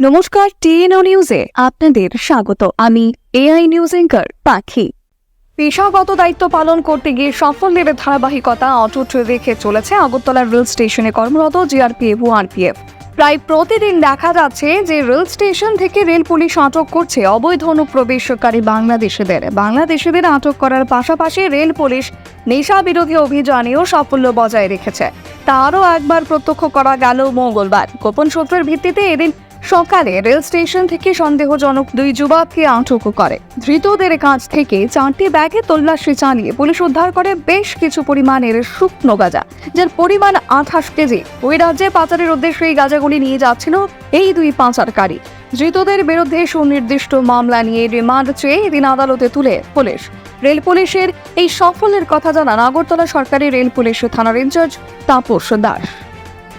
নমস্কার টিএনও নিউজে আপনাদের স্বাগত। আমি এআই নিউজ এঙ্কার পাখি। পেশাগত দায়িত্ব পালন করতে গিয়ে সাফল্যের ধারাবাহিকতা অটুট রেখে চলেছে আগরতলা রেল স্টেশনে কর্মরত জিআরপিএফ ও আরপিএফ প্রায় প্রতিদিন দেখা যাচ্ছে যে রেল স্টেশন থেকে রেল পুলিশ আটক করছে অবৈধ অনুপ্রবেশকারী বাংলাদেশিদের। বাংলাদেশিদের আটক করার পাশাপাশি রেল পুলিশ নেশা বিরোধী অভিযানেও সাফল্য বজায় রেখেছে। তারও একবার প্রত্যক্ষ করা গেল মঙ্গলবার। গোপন সূত্রের ভিত্তিতে এদিন সকালে রেল স্টেশন থেকে সন্দেহজনক দুই যুবককে আটক করে। ধৃতদের কাছ থেকে চারটি ব্যাগে তল্লাশি চালিয়ে পুলিশ উদ্ধার করে বেশ কিছু পরিমাণের শুকনো গাঁজা, যার পরিমাণ আঠাশ কেজি। ওই রাজ্যে পাচারের উদ্দেশ্যে এই গাঁজাগুলি নিয়ে যাচ্ছিল এই দুই পাচারকারী। ধৃতদের বিরুদ্ধে সুনির্দিষ্ট মামলা নিয়ে রিমান্ড চেয়ে এদিন আদালতে তুলে পুলিশ। রেল পুলিশের এই সাফল্যের কথা জানান আগরতলা সরকারি রেল পুলিশ থানার ইনচার্জ তাপস দাস।